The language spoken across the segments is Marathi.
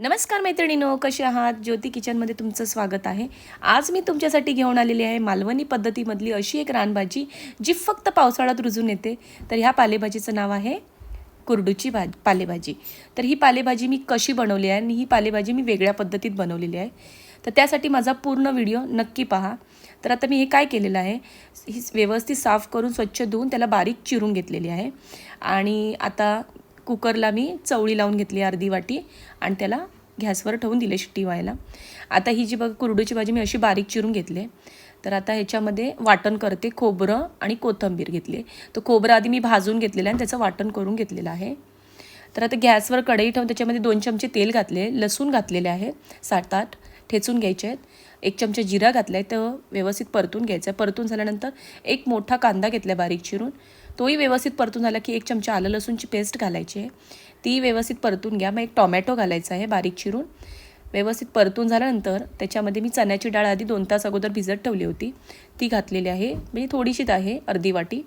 नमस्कार मैत्रिणीनो कसे आहात? ज्योती किचनमध्ये तुमचं स्वागत आहे. आज मी तुमच्यासाठी घेऊन आलेली आहे मालवणी पद्धतीमधली अशी एक रानभाजी जी फक्त पावसाळ्यात रुजून येते. तर ह्या पालेभाजीचं नाव आहे कुरडूची भाज पालेभाजी. तर ही पालेभाजी मी कशी बनवली आहे आणि ही पालेभाजी मी वेगळ्या पद्धतीत बनवलेली आहे. तर त्यासाठी माझा पूर्ण व्हिडिओ नक्की पहा. तर आता मी हे काय केलेलं आहे ही व्यवस्थित साफ करून स्वच्छ धुवून त्याला बारीक चिरून घेतलेली आहे. आणि आता कुकरला मी चवळी लावून घेतली अर्धी वाटी आणि त्याला गॅसवर ठेवून दिले शिट्टी व्हायला. आता ही जी बघ कुरडूची भाजी मी अशी बारीक चिरून घेतली. तर आता ह्याच्यामध्ये वाटण करते खोबरं आणि कोथिंबीर घेतली. तर खोबरं आधी मी भाजून घेतलेलं आहे आणि त्याचं वाटण करून घेतलेलं आहे. तर आता गॅसवर कढई ठेवून त्याच्यामध्ये दोन चमचे तेल घातले लसूण घातलेले आहे सात आठ. ठेचून घ्यायचे आहेत. एक चमचा जिरा घातला आहे तर व्यवस्थित परतून घ्यायचा आहे. परतून झाल्यानंतर एक मोठा कांदा घेतला बारीक चिरून. तोही व्यवस्थित परतून झाला की एक चमचा आलं लसूणची पेस्ट घालायची आहे. ती व्यवस्थित परतून घ्या. मग एक टॉमॅटो घालायचा आहे बारीक चिरून. व्यवस्थित परतून झाल्यानंतर त्याच्यामध्ये मी चण्याची डाळ आधी दोन तास अगोदर भिजत ठेवली होती. ती घातलेली आहे. म्हणजे थोडीशीच आहे अर्धी वाटी.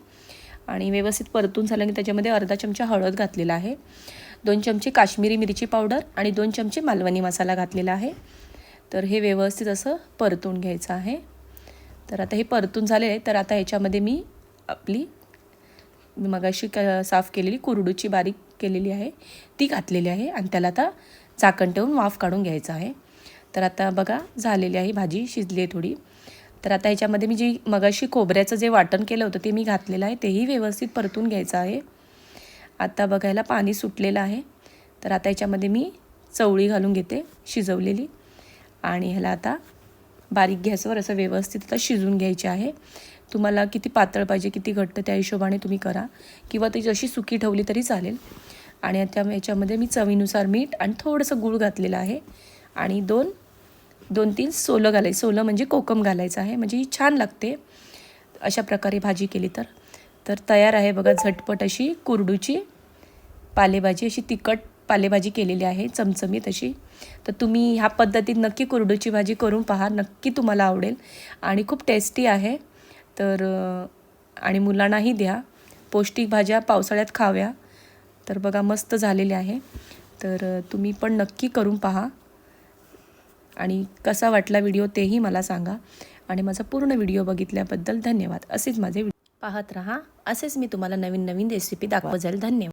आणि व्यवस्थित परतून झाल्याने त्याच्यामध्ये अर्धा चमचा हळद घातलेला आहे. दोन चमचे काश्मीरी मिरची पावडर आणि दोन चमचे मालवणी मसाला घातलेला आहे. तर हे व्यवस्थित असं परतून घ्यायचं आहे. तर आता हे परतून झाले आहे. तर आता ह्याच्यामध्ये मी आपली मगाशी क साफ केलेली कुरडूची बारीक केलेली आहे. ती घातलेली आहे आणि त्याला आता झाकण ठेवून वाफ काढून घ्यायचं आहे. तर आता बघा झालेली आहे भाजी शिजली आहे थोडी. तर आता ह्याच्यामध्ये मी जी मगाशी खोबऱ्याचं जे वाटण केलं होतं ते मी घातलेलं आहे. तेही व्यवस्थित परतून घ्यायचं आहे. आता बघायला पाणी सुटलेलं आहे. तर आता ह्याच्यामध्ये मी चवळी घालून घेते शिजवलेली. आणि ह्याला आता बारीक गॅसवर असं व्यवस्थित आता शिजून घ्यायचे आहे. तुम्हाला किती पातळ पाहिजे किती घट्ट त्या हिशोबाने तुम्ही करा. किंवा ती जशी सुकी ठेवली तरी चालेल. आणि त्या याच्यामध्ये मी चवीनुसार मीठ आणि थोडंसं गूळ घातलेलं आहे. आणि दोन दोन तीन सोलं घालायचं. सोलं म्हणजे कोकम घालायचं आहे. म्हणजे ही छान लागते. अशा प्रकारे भाजी केली तर. तर तयार आहे बघा झटपट अशी कुरडूची पालेभाजी. अशी तिखट पालेभाजी केलेली आहे चमचमीत अशी. तर तुम्ही ह्या पद्धतीत नक्की कुरडूची भाजी करून पहा नक्की तुम्हाला आवडेल. आणि खूप टेस्टी आहे. तर आणि मुलांनाही द्या. पौष्टिक भाज्या पावसाळ्यात खाव्या. तर बघा मस्त झालेले आहे. तर तुम्ही पण नक्की करून पहा. आणि कसा वाटला व्हिडिओ तेही मला सांगा. आणि माझा पूर्ण व्हिडिओ बघितल्याबद्दल धन्यवाद. असेच माझे पाहत रहा. असेच मी तुम्हाला नवीन नवीन रेसिपी दाखवत जाईल. धन्यवाद.